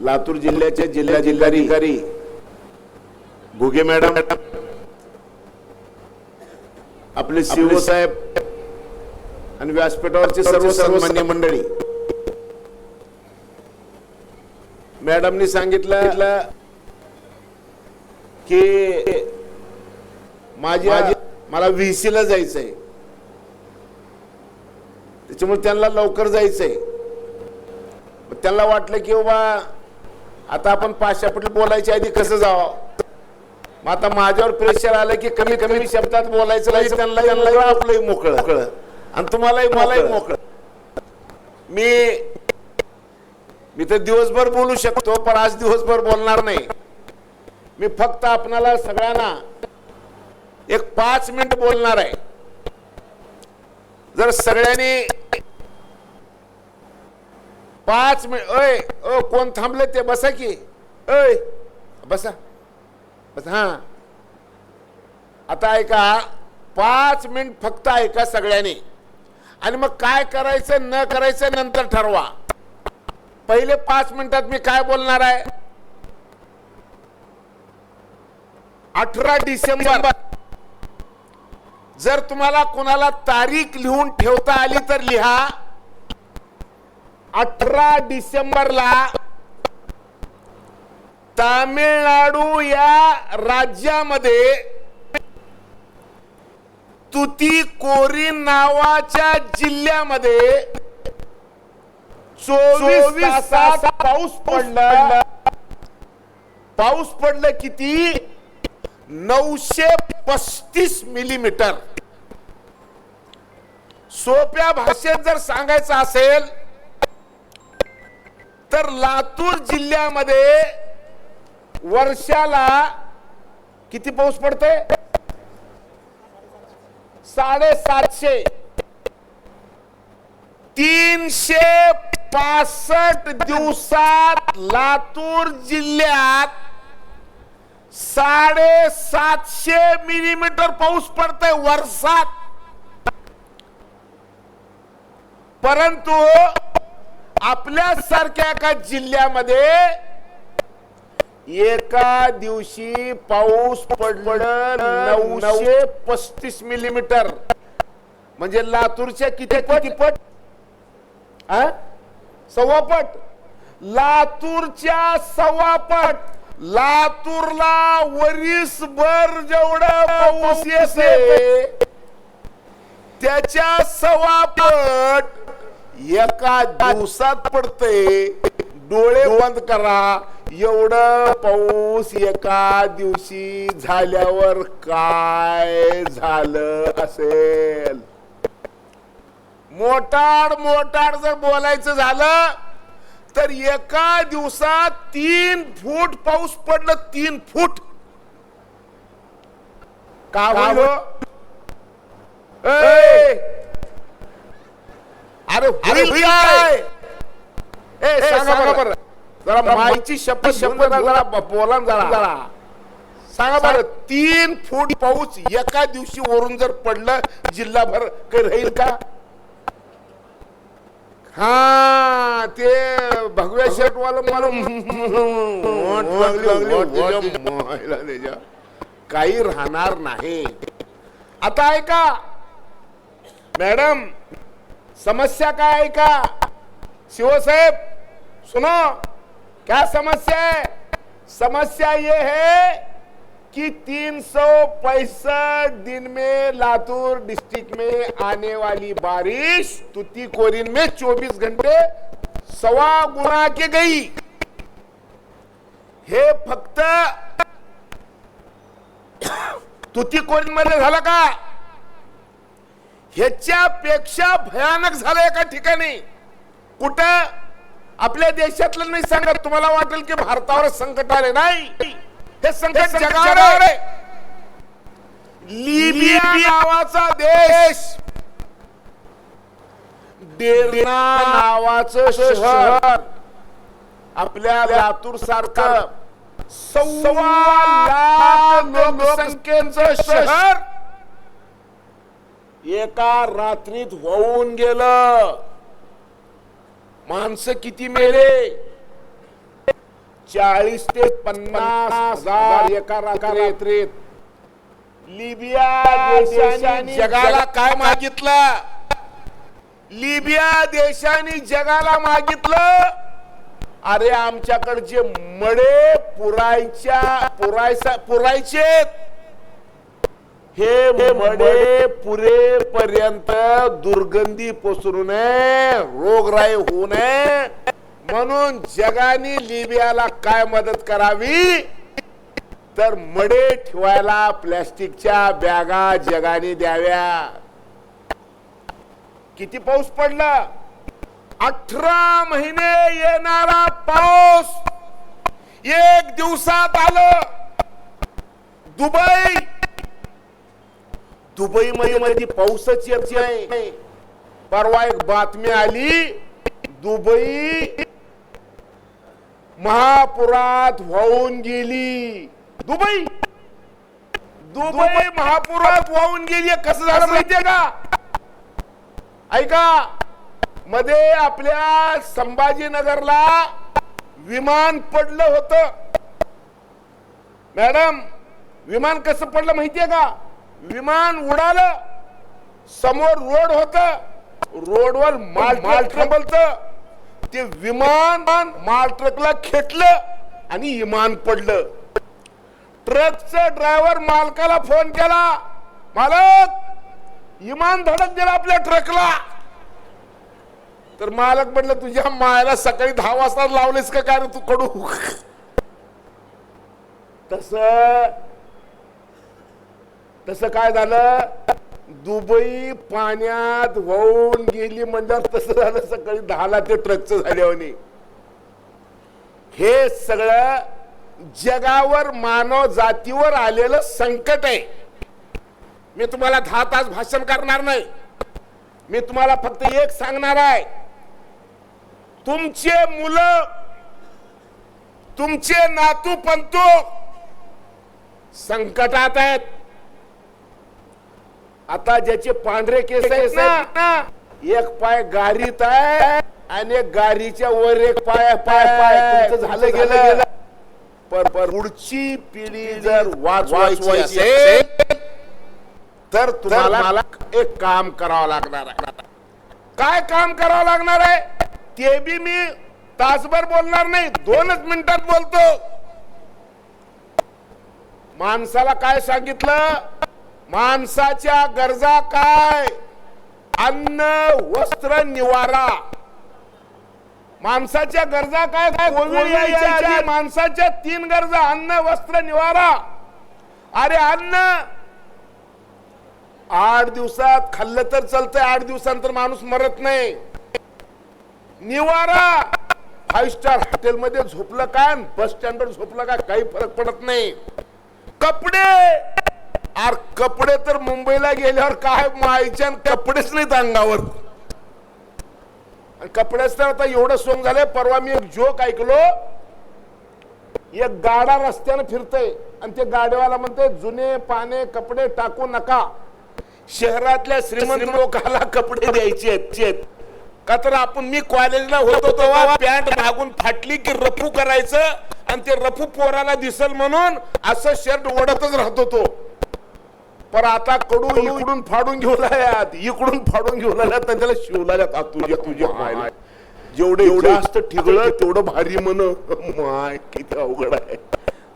लातूर जिल्ह्याचे जिल्हा जिल्हाधिकारी घुगे मॅडम आपले शिव साहेब आणि व्यासपीठावरची सर्व सन्मान्य मंडळी. मॅडमनी सांगितलं की माझी मला व्हीसी ला जायचंय. त्याच्यामुळे त्यांना लवकर जायचंय. त्यांना वाटलं की बाबा आता आपण पाचशे पटल बोलायच्या आधी कसं जावं? मग आता माझ्यावर प्रेशर आलं की कमी कमी शब्दात बोलायचं नाही त्यांना त्यांना आपलंही मोकळं. मोकळं आणि तुम्हालाही मलाही मोकळं. मी मी तर दिवसभर बोलू शकतो पण आज दिवसभर बोलणार नाही. मी फक्त आपणाला सगळ्यांना एक पाच मिनिट बोलणार आहे. जर सगळ्यांनी पाच मिनिट अय अ कोण थांबले ते बसा की. अय बसा. बसा हा. आता ऐका पाच मिनिट फक्त ऐका सगळ्यांनी. आणि मग काय करायचं न करायचं नंतर ठरवा. पहिले पाच मिनिटात मी काय बोलणार आहे? अठरा डिसेंबर. जर तुम्हाला कोणाला तारीख लिहून ठेवता आली तर लिहा. अठरा डिसेंबरला तामिळनाडू या राज्यामध्ये तुतीकोरीन नावाच्या जिल्ह्यामध्ये चोवीस तासात पाऊस पडला. पाऊस पडलं किती? नऊशे पस्तीस मिलीमीटर. सोप्या भाषेत जर सांगायचं असेल तर लातूर जिल्ह्यामध्ये वर्षाला किती पाऊस पडतोय? साडेसातशे. तीनशे पासष्ट दिवसात लातूर जिल्ह्यात साडेसातशे मिलीमीटर पाऊस पडतोय वर्षात. परंतु आपल्यासारख्या एका जिल्ह्यामध्ये एका दिवशी पाऊस पडलं नऊशे पस्तीस मिलीमीटर म्हणजे लातूरच्या किती किती पट? पट. लातूरच्या सव्वा पट. लातूरला वरीसभर जेवढं पाऊस येते त्याच्या सव्वा पट एका दिवसात पडते डोळे बंद करा. एवढं पाऊस एका दिवशी झाल्यावर काय झालं असेल? मोटाड मोटाड जर बोलायचं झालं तर एका दिवसात तीन फूट पाऊस पडलं तीन फूट. का हो? अरे होईल काय? ए सांगा बरं. जरा माईची शपथ शपथ जरा बोला. जरा. जरा सांगा बरं तीन फूट पाऊस एका दिवशी वरून जर पडलं जिल्हाभर काही राहील का? हा ते भगव्या शर्ट वाला मला. काही राहणार नाही. आता ऐका. मॅडम समस्या काय ऐका शिवसाहेब सुनो, क्या समस्या है? समस्या ये है कि 300 पैंसठ दिन में लातूर डिस्ट्रिक्ट में आने वाली बारिश तुतीकोरिन में 24 घंटे सवा गुना के गई। हे फक्त तुतीकोरिन मध्ये का ह्याच्यापेक्षा भयानक झालं एका ठिकाणी. कुठं? आपल्या देशातलं नाही सांगत. तुम्हाला वाटेल की भारतावर संकट आले. नाही. हे संकट जगावर लिबिया नावाचा देश. डेर्ना नावाचं शहर. आपल्या लातूर सारखं सव्वा लाख लोकसंख्येचं शहर. एका रात्रीत होऊन गेलं. माणसं किती मेले? चाळीस ते पन्नास हजार एका रात्रीत लिबिया देशाने जगाला काय मागितलं? लिबिया देशाने जगाला मागितलं? अरे आमच्याकडचे मडे पुरायच्या पुरायचा पुरायचेत. हे मडे पुरेपर्यंत दुर्गंधी पसरू नये रोगराई होऊ नये. म्हणून जगाने लिबियाला काय मदत करावी? तर मडे ठेवायला प्लॅस्टिकच्या बॅगा जगाने द्याव्या. किती पाऊस पडला? अठरा महिने येणारा पाऊस. एक दिवसात आलं. दुबई दुबई मध्ये मध्ये पाऊसच येत नाही. परवा एक बातमी आली दुबई महापुरात वाहून गेली. दुबई? दुबई महापुरात वाहून गेली कसं झालं माहितीये का? ऐका मध्ये आपल्या संभाजीनगरला विमान पडलं होत. मॅडम विमान कसं पडलं माहितीये का? विमान उडालं समोर रोड होत रोडवर माल माल ट्रबलत ते विमान माल ट्रकला खेटलं आणि विमान पडलं. ट्रकचं ड्रायव्हर मालकाला फोन केला मालक विमान धडक दिला आपल्या ट्रकला तर मालक म्हटलं तुझ्या मायाला सकाळी दहा वाजता लावलेस का? काय रे तू कडू? तस तसं काय झालं? दुबई पाण्यात वाहून गेली म्हणल्यावर तसं झालं सकाळी दहाला ते ट्रकचं झाल्यावर हे सगळं जगावर मानव जातीवर आलेलं संकट आहे. मी तुम्हाला दहा तास भाषण करणार नाही. मी तुम्हाला फक्त एक सांगणार आहे. तुमचे मुलं तुमचे नातू पंतू संकटात आहेत. आता ज्याचे पांढरे केस आहेत ना एक पाय गारीत आहे आणि एक गारीच्या वर एक पाय पाय पाय. तुमचं झालं गेलं गेलं. पर पर पुढची पिढी जर वाचवायची असेल तर तुम्हाला मला एक काम करावं लागणार आहे. काय काम करावं लागणार आहे? ते बी मी तासभर बोलणार नाही दोनच मिनिटात बोलतो. माणसाला काय सांगितलं? माणसाच्या गरजा काय? अन्न वस्त्र निवारा. माणसाच्या गरजा काय? काय? माणसाच्या तीन गरजा अन्न वस्त्र निवारा. अरे अन्न आठ दिवसात खाल्लं तर चालतंय आठ दिवसानंतर माणूस मरत नाही. निवारा. फाईव्ह स्टार हॉटेल मध्ये झोपलं का? बस स्टँडवर झोपलं का? काही फरक पडत नाही. कपडे. आर कपडे तर मुंबईला गेल्यावर काय मायच्या कपडेच नाहीत अंगावर. आणि कपड्याच तर आता एवढं सोंग झालंय परवा मी एक जोक ऐकलो. एक गाडा रस्त्यानं फिरतय आणि ते गाडीवाला म्हणते जुने पाने कपडे टाकू नका. शहरातल्या श्रीमंत लोकाला कपडे द्यायचे आहेत. का तर आपण मी कॉलेजला होतो तेव्हा पॅन्ट मागून फाटली की रफू करायचं आणि ते रफू पोराला दिसल म्हणून असं शर्ट ओढतच राहतो तो. पर आता कडू इकडून फाडून घेऊन आल्यात इकडून फाडून घेऊन आल्यात आणि त्याला शिवलाल्यात आ, तुझ्या तुझ्या मायला? जेवढे जास्त ठिगळ तेवढं भारी म्हण माय किती अवघड आहे.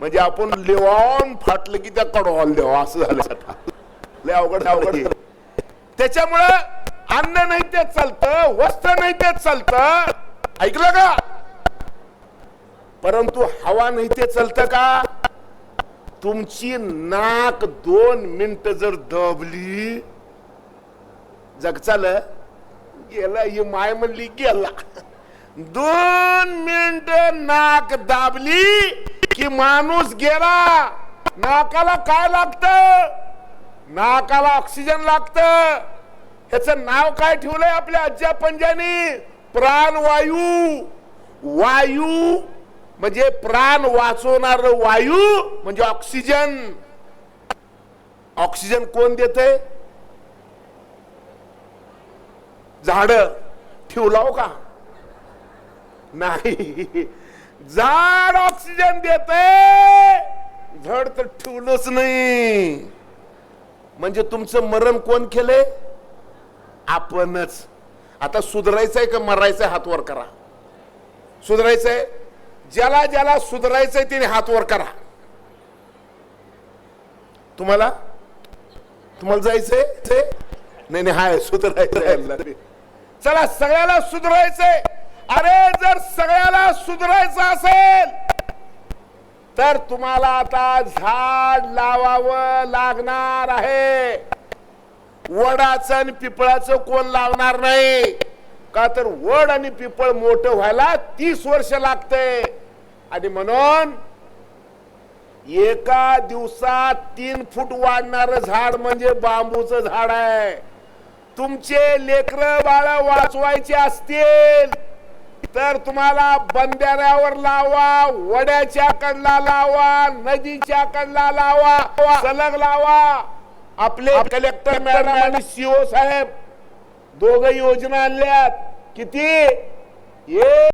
म्हणजे आपण लेवान फाटलं की त्या कडवाल देवा असं झालं आता? लय अवघड अवघड त्याच्यामुळं अन्न नाही ते चालतं वस्त्र नाही ते चालतं. ऐकलं का? परंतु हवा नाही ते चालतं का? तुमची नाक दोन मिनिट जर दबली जगचाल गेला ही माय म्हणली गेला. दोन मिनिट नाक दाबली की माणूस गेला. नाकाला काय लागत? नाकाला ऑक्सिजन लागत. ह्याच नाव काय ठेवलंय आपल्या आज्या पंजानी प्राणवायू. वायू म्हणजे प्राण वाचवणार वायू म्हणजे ऑक्सिजन. ऑक्सिजन कोण देत झाड. ठेवलाव का? नाही. झाड ऑक्सिजन देते झाड तर ठेवलंच नाही. म्हणजे तुमचं मरण कोण केले आपणच. आता सुधरायचंय का मरायचंय? हातवर करा. सुधरायचंय? ज्याला ज्याला सुधारायचंय त्याने हात वर करा. तुम्हाला? तुम्हाला जायचंय? ते? नाही नाही हाय सुधारायचंय. चला सगळ्याला सुधारायचंय. अरे जर सगळ्याला सुधारायचं असेल तर तुम्हाला आता झाड लावावं लागणार आहे. वडाचं आणि पिपळाचं कोण लावणार नाही? का तर वड आणि पिपळ मोठं व्हायला तीस वर्ष लागते आणि म्हणून एका दिवसात तीन फूट वाढणार झाड म्हणजे बांबूचं झाड आहे. तुमचे लेकर बाळ वाचवायचे असतील तर तुम्हाला बंधाऱ्यावर लावा वड्याच्या कडला लावा नदीच्या कडला लावा सलग लावा. आपले कलेक्टर मॅडम आणि सीओ साहेब दोघ योजना आणल्यात. किती? एक